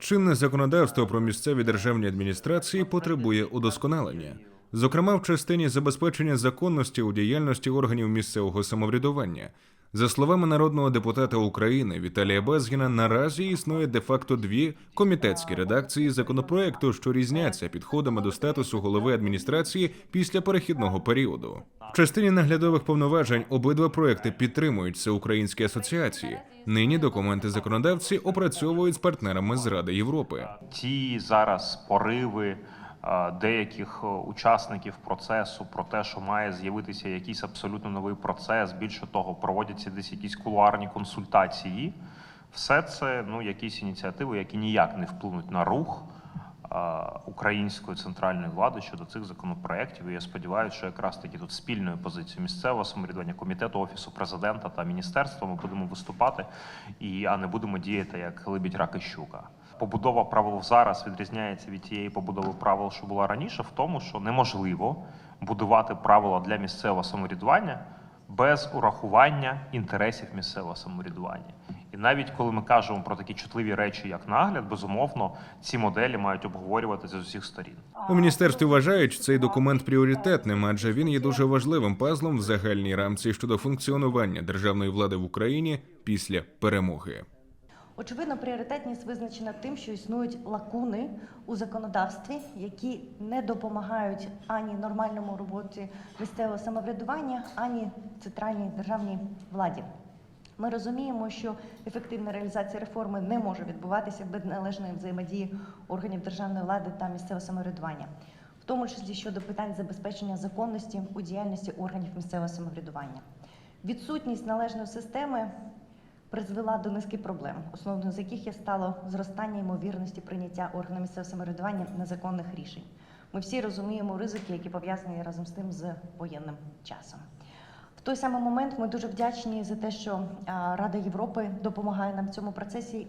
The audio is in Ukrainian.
Чинне законодавство про місцеві державні адміністрації потребує удосконалення, зокрема в частині забезпечення законності у діяльності органів місцевого самоврядування. За словами народного депутата України Віталія Безгіна, наразі існує де-факто дві комітетські редакції законопроекту, що різняться підходами до статусу голови адміністрації після перехідного періоду. В частині наглядових повноважень обидва проекти підтримують всеукраїнські асоціації. Нині документи законодавці опрацьовують з партнерами з Ради Європи. ті зараз пориви деяких е, учасників процесу про те, що має з'явитися якийсь абсолютно новий процес. Більше того, проводяться десь якісь кулуарні консультації. Все це ну якісь ініціативи, які ніяк не вплинуть на рух е, української центральної влади щодо цих законопроєктів. І я сподіваюся, що якраз таки тут спільною позицією місцевого самоврядування, комітету офісу президента та міністерства ми будемо виступати, і а не будемо діяти як лебідь рак і щука. Побудова правил зараз відрізняється від тієї побудови правил, що була раніше, в тому, що неможливо будувати правила для місцевого самоврядування без урахування інтересів місцевого самоврядування. І навіть коли ми кажемо про такі чутливі речі, як нагляд, безумовно, ці моделі мають обговорюватися з усіх сторін. У міністерстві вважають цей документ пріоритетним, адже він є дуже важливим пазлом в загальній рамці щодо функціонування державної влади в Україні після перемоги. Очевидно, пріоритетність визначена тим, що існують лакуни у законодавстві, які не допомагають ані нормальному роботі місцевого самоврядування, ані центральній державній владі. Ми розуміємо, що ефективна реалізація реформи не може відбуватися без належної взаємодії органів державної влади та місцевого самоврядування, в тому числі щодо питань забезпечення законності у діяльності органів місцевого самоврядування. Відсутність належної системи призвела до низки проблем, основною з яких є стало зростання ймовірності прийняття органами місцевого самоврядування незаконних рішень. Ми всі розуміємо ризики, які пов'язані разом з тим з воєнним часом. В той самий момент ми дуже вдячні за те, що Рада Європи допомагає нам в цьому процесі.